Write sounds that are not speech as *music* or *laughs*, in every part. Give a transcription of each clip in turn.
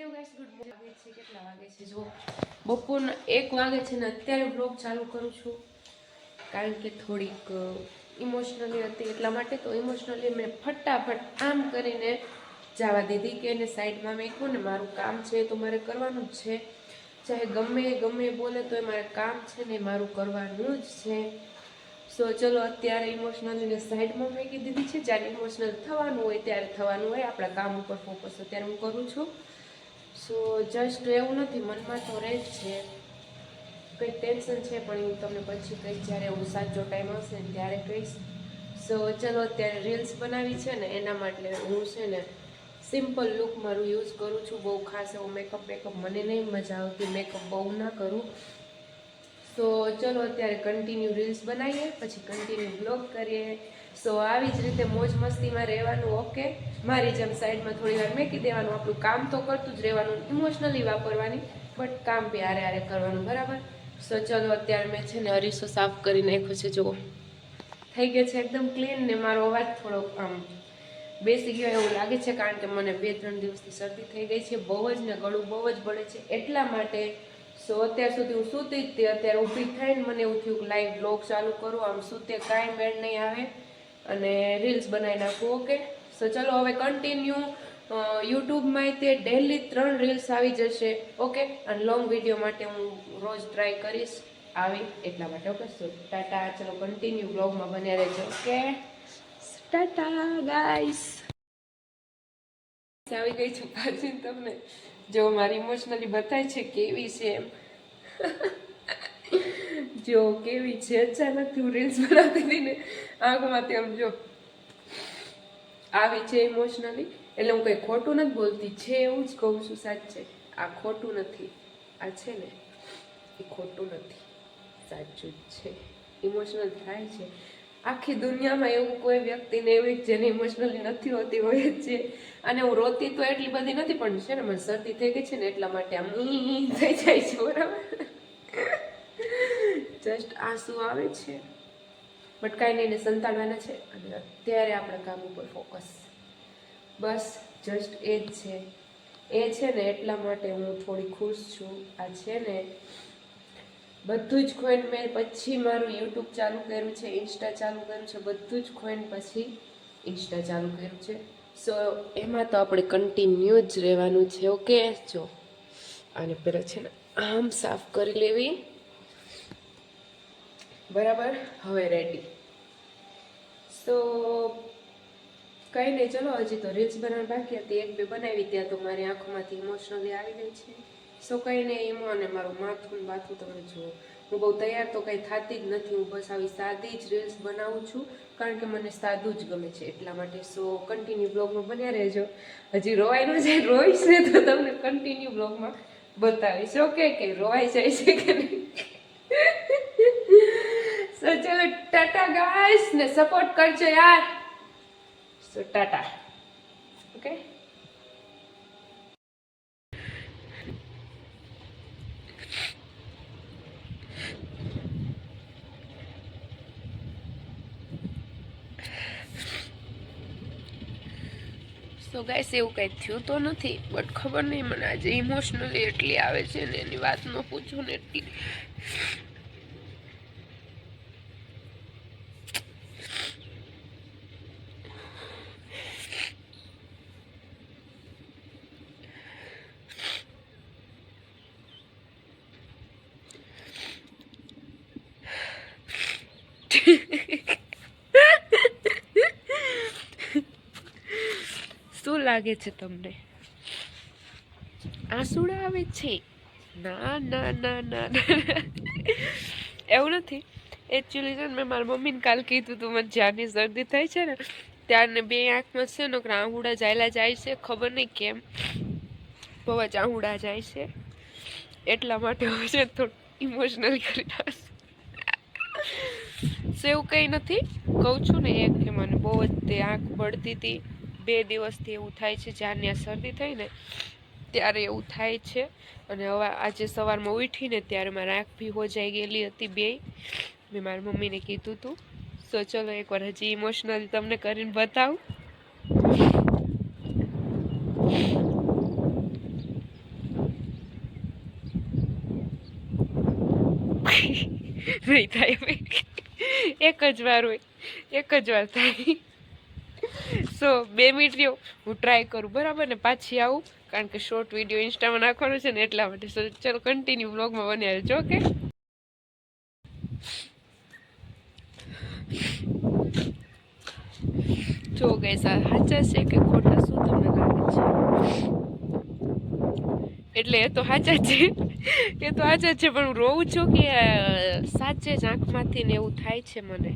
કેટલા વાગે છે? જો બપોરના એક વાગે છે ને અત્યારે બ્લોગ ચાલુ કરું છું. કારણ કે થોડીક ઇમોશનલી હતી એટલા માટે તો ઇમોશનલી મેં ફટાફટ આમ કરીને જવા દીધી કે એને સાઈડમાં મેં ને મારું કામ છે તો મારે કરવાનું જ છે. ચાહે ગમે ગમે બોલે તો એ મારે કામ છે ને મારું કરવાનું જ છે. સો ચલો, અત્યારે ઇમોશનલીને સાઈડમાં મેં દીધી છે. જ્યારે ઇમોશનલ થવાનું હોય ત્યારે થવાનું હોય. આપણા કામ ઉપર ફોકસ અત્યારે હું કરું છું. સો જસ્ટ એવું નથી, મનમાં તો રહે જ છે. કંઈક ટેન્શન છે, પણ હું તમને પછી કહીશ, જ્યારે હું સાચો ટાઈમ આવશે ને ત્યારે કહીશ. સો ચલો, અત્યારે રીલ્સ બનાવી છે ને, એના માટે હું છે ને સિમ્પલ લુક મારું યુઝ કરું છું. બહુ ખાસ એવો મેકઅપ મેકઅપ મને નહીં મજા આવતી. મેકઅપ બહુ ના કરું. તો ચલો અત્યારે કન્ટિન્યુ રીલ્સ બનાવીએ, પછી કન્ટિન્યુ બ્લોગ કરીએ. સો આવી જ રીતે મોજ મસ્તીમાં રહેવાનું ઓકે મારી જેમ સાઈડમાં થોડી વાર મેકી દેવાનું, આપણું કામ તો કરતું જ રહેવાનું ઇમોશનલી વાપરવાની બટ કામ બી આરે આરે કરવાનું, બરાબર? સો ચલો અત્યારે મેં છે ને અરીસો સાફ કરી નાખ્યો છે, જુઓ. થઈ ગયો છે એકદમ ક્લીન ને મારો અવાજ થોડોક આમ બેસી ગયો એવું લાગે છે, કારણ કે મને બે ત્રણ દિવસથી શરદી થઈ ગઈ છે, બહુ જ ને ગળું બહુ જ બળે છે, એટલા માટે સો અત્યાર સુધી હું સૂતી જ તે અત્યારે ઊભી થઈને મને એવું થયું કે લાઈવ બ્લોગ ચાલુ કરું આમ સૂતે કાંઈ મેળ નહીં આવે અને રીલ્સ બનાવી નાખું ઓકે સો ચલો હવે કન્ટિન્યુ યુટ્યુબમાં તે ડેલી ત્રણ રીલ્સ આવી જશે ઓકે અને લોંગ વીડિયો માટે હું રોજ ટ્રાય કરીશ આવી એટલા માટે ઓકે સો ટાટા ચલો કન્ટિન્યુ બ્લોગમાં બન્યા રહેજો ઓકે ટાટા ગાઈસ આવી ગઈ છું પાછી તમને. જો મારી ઇમોશનલી બતાય છે, કેવી છે એમ. જો કેવી છે, અચાનક હું રીલ્સ બનાવતી હતી ને આંખમાંથી આમ જો આવી છે ઇમોશનલી એટલે હું કંઈ ખોટું નથી બોલતી, છે એવું જ કહું છું, સાચે આ ખોટું નથી. આ છે ને, એ ખોટું નથી. સાચું જ છે. ઇમોશનલ થાય છે. આખી દુનિયામાં એવું કોઈ વ્યક્તિને એવી જેને ઇમોશનલી નથી હોતી હોય છે અને હું રોતી તો એટલી બધી નથી, પણ છે ને, મને શરદી થઈ ગઈ છે ને, એટલા માટે આમ થઈ જાય છે, બરાબર? જસ્ટ આંસુ આવે છે. બટ કાંઈ નહીં સંતાડવાના છે. અને અત્યારે આપણા કામ ઉપર ફોકસ બસ જસ્ટ એ જ છે. એ છે ને, એટલા માટે હું થોડી ખુશ છું. આ છે ને બધું જ ખોઈને મેં પછી મારું યુટ્યુબ ચાલુ કર્યું છે ઇન્સ્ટા ચાલુ કર્યું છે, બધું જ ખોઈને પછી ઇન્સ્ટા ચાલુ કર્યું છે. સો એમાં તો આપણે કન્ટિન્યુ જ રહેવાનું છે ઓકે જો અને પહેલાં છે ને આમ સાફ કરી લેવી. બરાબર? હવે રેડી સો કંઈ નહીં ચલો, હજી તો રીલ્સ બનાવવા બાકી હતી. એક બે બનાવી ત્યાં તો મારી આંખોમાંથી ઇમોશનલી આવી ગઈ છે. સો કંઈ નહીં એમાં અને મારું માથું બાથું તમે જુઓ. હું બહુ તૈયાર તો કંઈ થતી જ નથી. હું બસ આવી સાદી જ રીલ્સ બનાવું છું, કારણ કે મને સાદું જ ગમે છે. એટલા માટે સો કન્ટિન્યુ બ્લોગમાં બન્યા રહેજો. હજી રોવાયનું છે રોઈશ ને તો તમને કન્ટિન્યુ બ્લોગમાં બતાવીશ. ઓકે કે રોવાઈ જાય છે કે નહીં? *laughs* સો ચલો, ટાટા ગાઈસ ને સપોર્ટ કરજો યાર. So tata. Okay so guys એવું કંઈ થયું તો નથી બટ ખબર નહીં, મને આજે ઇમોશનલી એટલી આવે છે ને એની વાત ન પૂછો ને એટલી. લાગે છે તમને? આંસુડા આવે છે? ના ના ના ના. એવું નથી. એકચ્યુઅલી છે ને મેં મારા મમ્મીને કાલ કીધું હતું મને જ્યારની શરદી થાય છે ને, ત્યારને બે આંખમાં છે ને આહુડા જાયલા જાય છે, ખબર નહીં કેમ. બહુ જ આહુડા જાય છે. એટલા માટે હું છે થોડું ઇમોશનલ કરી. એવું કંઈ નથી. કહું છું ને એક કે મને બહુ જ તે આંખ પડતી હતી. બે દિવસથી એવું થાય છે, જ્યાં શરદી થઈ ને, ત્યારે એવું થાય છે. અને હવે આજે સવારમાં ઉઠીને ત્યારે મારા આંખ ભી હો હોજાઈ ગયેલી હતી બે મેં મારી મમ્મીને કીધું હતું સો ચલો એકવાર હજી ઇમોશનલ તમને કરીને બતાવું. *laughs* નહીં થાય એક જ વાર હોય, એક જ વાર થાય. સો બે મિનિટ હું ટ્રાય કરું, બરાબર ને? પાછી આવું, કારણ કે શોર્ટ વીડિયો ઇન્સ્ટામાં નાખવાનો છે ને એટલા માટે. સો ચલો કન્ટિન્યુ બ્લોગમાં બન્યા રહેજો ઓકે જો ગઈ સાચા છે કે ખોટા શું તમને લાગે છે? એટલે એ તો સાચા છે. એ તો સાચા છે, પણ હું રોઉં છું કે સાચે જ આંખમાંથી ને એવું થાય છે મને.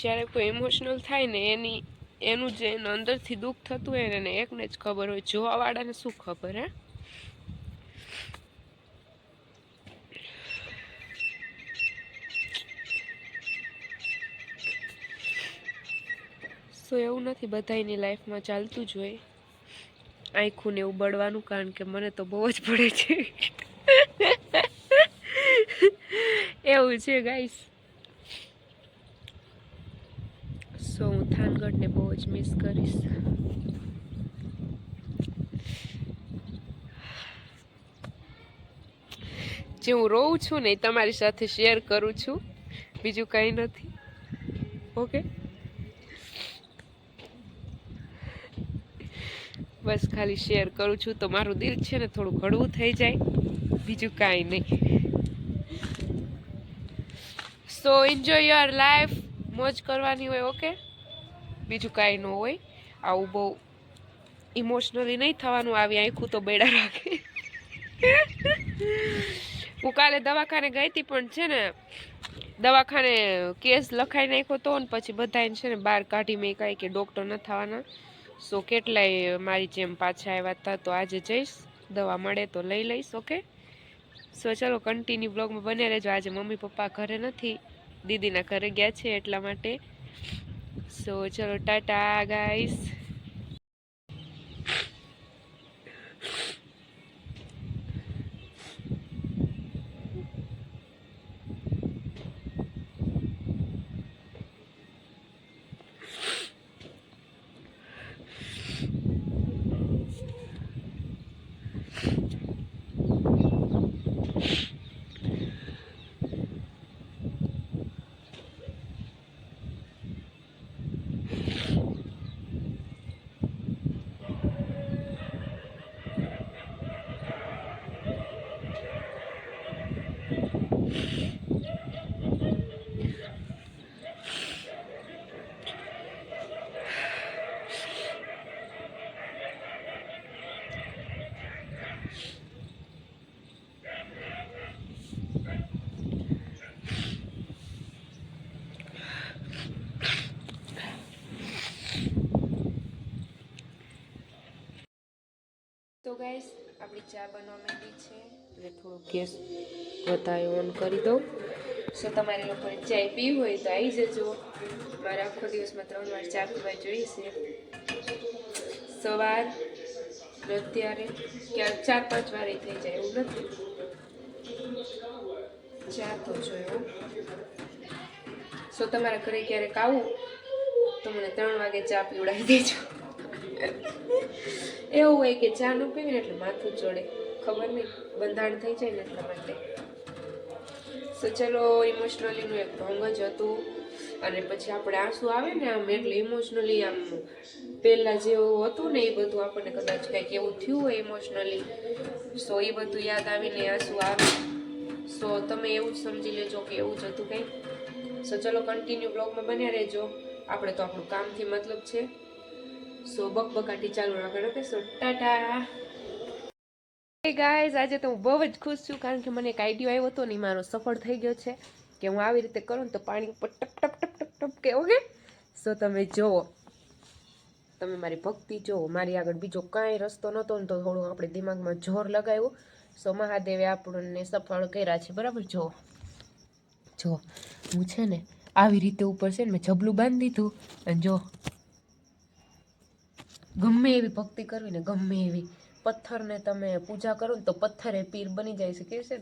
જ્યારે કોઈ ઇમોશનલ થાય ને એની, એનું જે એનું અંદરથી દુઃખ થતું હોય એને એકને જ ખબર હોય, જોવાવાળાને શું ખબર, હે? સો એવું નથી બધાની લાઈફમાં ચાલતું જ હોય. આંખું ને એવું બળવાનું, કારણ કે મને તો બહુ જ પડે છે. *laughs* એવું છે ગાઈસ સો હું થાનગઢને બહુ જ મિસ કરીશ. જે હું રોઉં છું ને તમારી સાથે શેર કરું છું. બીજું કંઈ નથી. ઓકે બસ ખાલી શેર કરું છું. તો મારું દિલ છે ને થોડું ઘડવું થઈ જાય. બીજું કાંઈ નહીં. સો એન્જોય યોર લાઈફ મોજ કરવાની હોય ઓકે બીજું કાંઈ ન હોય. આવું બહુ ઇમોશનલી નહીં થવાનું, આવી આંખું તો બેડા રાખે. હું કાલે દવાખાને ગઈ હતી પણ છે ને, દવાખાને કેસ લખાઈ નાખ્યો તો ને પછી બધાને છે ને બહાર કાઢી મેં કાંઈ કે ડૉક્ટર ન થવાના. સો કેટલાય મારી જેમ પાછા આવ્યા હતા તો આજે જઈશ, દવા મળે તો લઈ લઈશ ઓકે સો ચલો કન્ટિન્યુ બ્લોગમાં બને રહેજો. આજે મમ્મી પપ્પા ઘરે નથી, દીદીના ઘરે ગયા છે એટલા માટે. સો ચલો ટાટા ગાઈસ તો ગાઈસ આપણી ચા બનવા માંડી છે. એટલે થોડો ગેસ વધારે ઓન કરી દઉં. સો તમારે લોકોને ચા પીવી હોય તો આવી જજો. મારે આખો દિવસમાં ત્રણ વાર ચા પીવા જોઈશે સવાર, અત્યારે ક્યાંક ચાર પાંચ વાર થઈ જાય એવું નથી. ચા તો જોયો. સો તમારા ઘરે ક્યારેક આવું તો મને ત્રણ વાગે ચા પીવડાવી દેજો. એવું હોય કે ચા ન પીવીને એટલે માથું ચોડે. ખબર નહીં બંધાણ થઈ જાય ને એટલા માટે. સો ચલો ઇમોશનલીનું એક ભંગ જ હતું. અને પછી આપણે આંસુ આવે ને આમ, એટલે ઇમોશનલી આમ પહેલાં જેવું હતું ને એ બધું આપણને કદાચ કંઈક એવું થયું હોય ઇમોશનલી સો એ બધું યાદ આવીને આંસુ આવે. સો તમે એવું જ સમજી લેજો કે એવું જ હતું કંઈક. સો ચલો કન્ટિન્યુ બ્લોગમાં બન્યા રહેજો. આપણે તો આપણું કામથી મતલબ છે. સો બકબકાટી ચાલુ રાખવાનો કે સો ટાટા. ગાઈઝ આજે તો હું બહુ જ ખુશ છું કારણ કે મને એક આઈડિયો આવ્યો હતો ને મારો સફળ થઈ ગયો છે કે હું આવી રીતે કરું ને તો પાણી ઉપર ટપ ટપ ટપ ટપ ટપ કે, ઓકે? સો તમે જુઓ. તમે મારી ભક્તિ જુઓ. મારી આગળ બીજો કાંઈ રસ્તો નહોતો ને તો થોડું આપણે દિમાગમાં જોર લગાવ્યું. સો મહાદેવે આપણને સફળ કર્યા છે. બરાબર? જુઓ. જો હું છે ને, આવી રીતે ઉપર છે ને મેં જબલું બાંધી દીધું. અને જો ગમે એવી ભક્તિ કરવી ને ગમે એવી પથ્થરને તમે પૂજા કરો ને તો પથ્થર એ પીર બની જાય છે. કે છે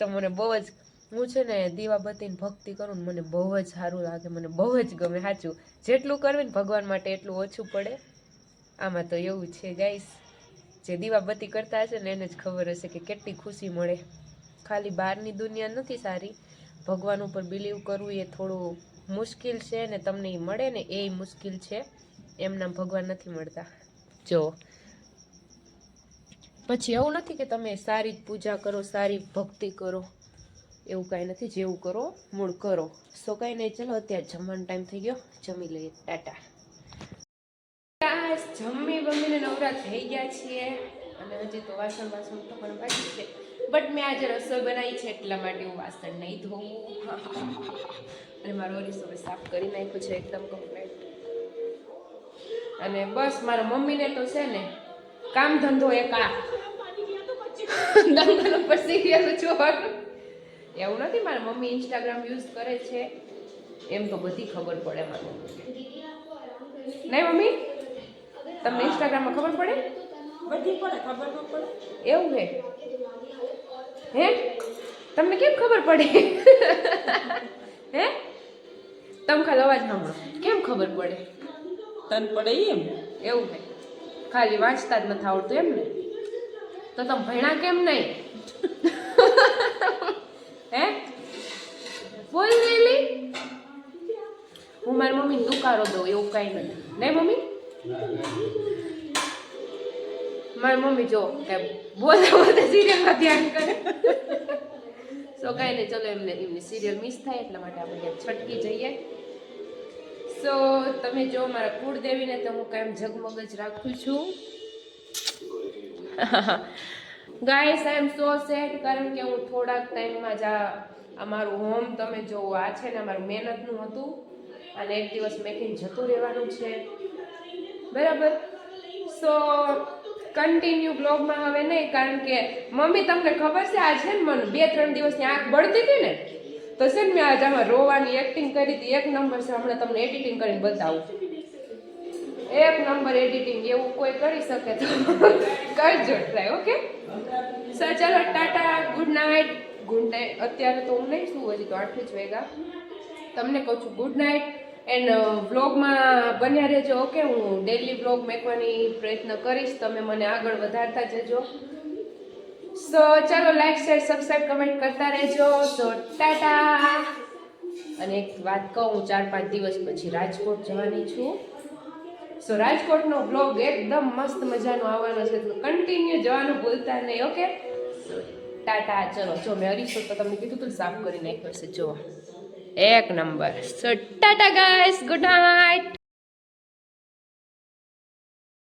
ને મને બહુ જ હું છે ને દીવાબત્તીની ભક્તિ કરું ને મને બહુ જ સારું લાગે, મને બહુ જ ગમે. સાચું જેટલું કરવી ને ભગવાન માટે એટલું ઓછું પડે. આમાં તો એવું છે ગાઈસ. જે દીવાબત્તી કરતા હશે ને એને જ ખબર હશે કે કેટલી ખુશી મળે. ખાલી બહારની દુનિયા નથી સારી. ભગવાન ઉપર બિલીવ કરવું એ થોડું મુશ્કેલ છે ને તમને એ મળે ને એ મુશ્કેલ છે. એમના ભગવાન નથી મળતા. જો. પછી એવું નથી કે તમે સારી જ પૂજા કરો, સારી ભક્તિ કરો. એવું કાંઈ નથી, જેવું કરો, મૂળ કરો. સો કાંઈ નહીં, ચલો અત્યારે જમવાનો ટાઈમ થઈ ગયો. જમી લઈએ. ટાટા. જમી બમીને નવરા થઈ ગયા છીએ. અને હજી તો વાસણ વાસણ તો પણ બાકી છે. બટ મેં આજે રસોઈ બનાવી છે એટલા માટે હું વાસણ નહીં ધોવું *laughs* અને મારો રસોઈ સાફ કરી નાખ્યું છે, એકદમ કમ્પ્લીટ અને બસ મારા મમ્મીને તો છે ને કામ ધંધો એક આ. દંગલ ઉપર સિરિયલ જોવાનું. એવું નથી મારા મમ્મી ઇન્સ્ટાગ્રામ યુઝ કરે છે. એમ તો બધી ખબર પડે મારી નહીં મમ્મી? તમને ઇન્સ્ટાગ્રામમાં ખબર પડે? બધી પડે ખબર ન પડે. એવું હે? હે? તમને કેમ ખબર પડે? હે? તમે ખાલી અવાજ સાંભળો કેમ ખબર પડે? તન પડે એમ? એવું હે. ખાલી વાંચતા જ નથી આવડતું એમ ને તો તમે ભણ્યા કેમ નહીં? હે? બોલ રેલી. હું મારી મમ્મીને દુકારો દઉં, એવું કાંઈ નથી નહીં મમ્મી? મારી મમ્મી જો કે બોલતા બોલતા સિરિયલમાં ધ્યાન કરે. તો કાંઈ નહીં, ચલો એમને, એમની સિરિયલ મિસ થાય એટલા માટે આપણે છટકી જઈએ. સો તમે જો મારા કુળદેવીને તો હું કાયમ જગમગ રાખું છું. ગાઈસ આઈ એમ સો સેટ કારણ કે હું થોડાક ટાઈમમાં જ આ અમારું હોમ તમે જો આ છે ને અમારું મહેનતનું હતું અને એક દિવસ મેકિંગ જતું રહેવાનું છે. બરાબર? સો કન્ટિન્યુ બ્લોગમાં હવે નહીં કારણ કે મમ્મી તમને ખબર છે, આ છે ને મને બે ત્રણ દિવસની આંખ બળતી હતી ને? તો છે ને મેં આજે આમાં રોવાની એક્ટિંગ કરી હતી. એક નંબર છે, હમણાં તમને એડિટિંગ કરીને બતાવું. એક નંબર એડિટિંગ એવું કોઈ કરી શકે તો *laughs* કરજો ટ્રાય ઓકે સર, ચાલો, tata good night good night અત્યારે તો હું નહીં શું હજી તો આઠ જ વેગા તમને કહું છું ગુડ નાઇટ એન્ડ વ્લોગમાં બન્યા રહેજો ઓકે હું ડેલી વ્લોગ મેકવાની પ્રયત્ન કરીશ. તમે મને આગળ વધારતા જજો. સો ચાલો લાઈક શેર સબસ્ક્રાઈબ કમેન્ટ કરતા રહેજો. સો ટાટા. અને એક વાત કહું, હું ચાર પાંચ દિવસ પછી રાજકોટ જવાની છું. સો રાજકોટનો બ્લોગ એકદમ મસ્ત મજાનો આવવાનો છે. તો કન્ટિન્યુ જવાનું ભૂલતા નહીં ઓકે ટાટા. ચલો, જો મેં અરીસો તો તમને કીધું તું સાફ કરી નાખ્યો છે. જો, એક number. So tata guys good night